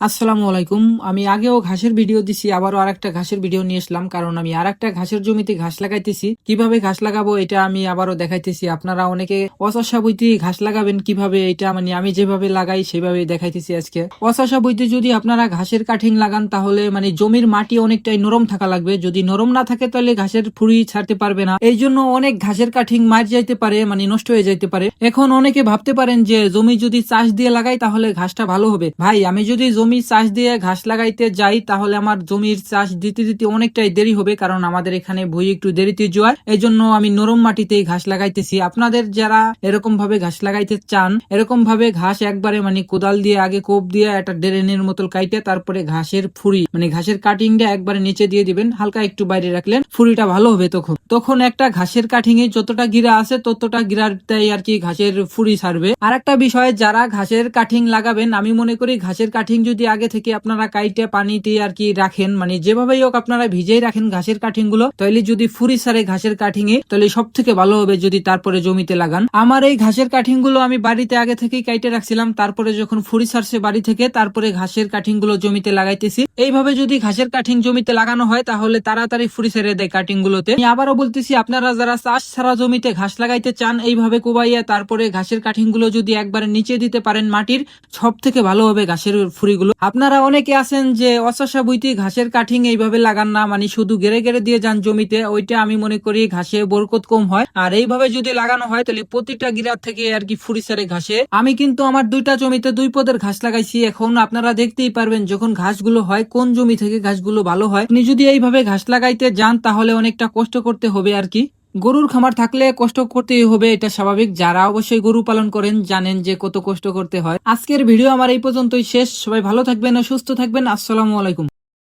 আসসালামু আলাইকুম। আমি আগেও ঘাসের ভিডিও দিছি, আবারও আরেকটা ঘাসের ভিডিও নিয়ে আসলাম, কারণ আমি আরেকটা ঘাসের জমিতে ঘাস লাগাইতেছি। কীভাবে ঘাস লাগাবো এটা আমি আবারও দেখাইতেছি। আপনারা অনেকে অচসা বইতে ঘাস লাগাবেন কীভাবে এটা মানে আমি যেভাবে লাগাই সেভাবে দেখাইতেছি আজকে। অচসা বইতে যদি আপনারা ঘাসের কাঠিং লাগান, তাহলে মানে জমির মাটি অনেকটাই নরম থাকা লাগবে। যদি নরম না থাকে, তাহলে ঘাসের ফুড়ি ছাড়তে পারবে না। এই জন্য অনেক ঘাসের কাঠিং মার যাইতে পারে মানে নষ্ট হয়ে যাইতে পারে। এখন অনেকে ভাবতে পারেন যে, জমি যদি চাষ দিয়ে লাগাই, তাহলে ঘাসটা ভালো হবে। ভাই, আমি যদি জমি চাষ দিয়ে ঘাস লাগাইতে যাই, তাহলে আমার জমির চাষ দিতে দিতে অনেকটাই দেরি হবে, কারণ আমাদের এখানে ভুই একটু দেরিতে জোয়ার এই জন্য আমি নরম মাটিতেই ঘাস লাগাইতেছি। আপনাদের যারা এরকম ভাবে ঘাস লাগাইতে চান এরকম ভাবে ঘাস একবারে মানে কোদাল দিয়ে, আগে কোপ দিয়ে, একটা ড্রেনের মতো কাইটে, তারপরে ঘাসের ফুড়ি মানে ঘাসের কাটিংটা একবারে নিচে দিয়ে দিবেন, হালকা একটু বাইরে রাখলেন, ফুড়িটা ভালো হবে তখন। তখন একটা ঘাসের কাটিং এ যতটা গিরা আছে, ততটা গিরারটাই আর কি ঘাসের ফুড়ি ছাড়বে। আর একটা বিষয়, যারা ঘাসের কাটিং লাগাবেন, আমি মনে করি ঘাসের কাটিং যদি আগে থেকে আপনারা কাইটে, পানিতে আর কি রাখেন মানে যেভাবেই হোক আপনারা ভিজেই রাখেন ঘাসের কাঠিংগুলো তাহলে যদি ফুরি সারে ঘাসের কাঠিং এ তাহলে সব থেকে ভালো হবে যদি তারপরে জমিতে লাগান। আমার এই ঘাসের কাঠিংগুলো আমি বাড়িতে আগে থেকেই কাইটে রাখছিলাম, তারপরে যখন ফুরি সারছে বাড়ি থেকে, তারপরে ঘাসের কাঠিংগুলো জমিতে লাগাইতেছি। এইভাবে যদি ঘাসের কাঠিং জমিতে লাগানো হয়, তাহলে তাড়াতাড়ি ফুরি ছেড়ে দেয় কাটিং গুলোতে আমি আবারও বলতেছি, আপনারা যারা চাষ ছাড়া জমিতে ঘাস লাগাইতে চান, এইভাবে কোবাইয়া তারপরে ঘাসের কাঠিংগুলো যদি একবারে নিচে দিতে পারেন মাটির সব থেকে ভালো হবে ঘাসের ফুরিগুলো। আপনারা অনেকে আছেন যে অচসা বুইতে ঘাসের কাঠিং এইভাবে লাগান না মানে শুধু গেড়ে গেড়ে দিয়ে যান জমিতে, ওইটা আমি মনে করি ঘাসে বরকত কম হয়। আর এইভাবে যদি লাগানো হয়, তাহলে প্রতিটা গিরার থেকে আর কি ফুরি সারে ঘাসে। আমি কিন্তু আমার দুইটা জমিতে দুই পদের ঘাস লাগাইছি, এখন আপনারা দেখতেই পারবেন যখন ঘাসগুলো হয়, কোন জমি থেকে ঘাসগুলো ভালো হয়। আপনি যদি এইভাবে ঘাস লাগাইতে যান, তাহলে অনেকটা কষ্ট করতে হবে আর কি। গরুর খামার থাকলে কষ্ট করতেই হবে, এটা স্বাভাবিক। যারা অবশ্যই গরু পালন করেন জানেন যে কত কষ্ট করতে হয়। আজকের ভিডিও আমার এই পর্যন্তই শেষ। সবাই ভালো থাকবেন সুস্থ থাকবেন। আসসালামু আলাইকুম।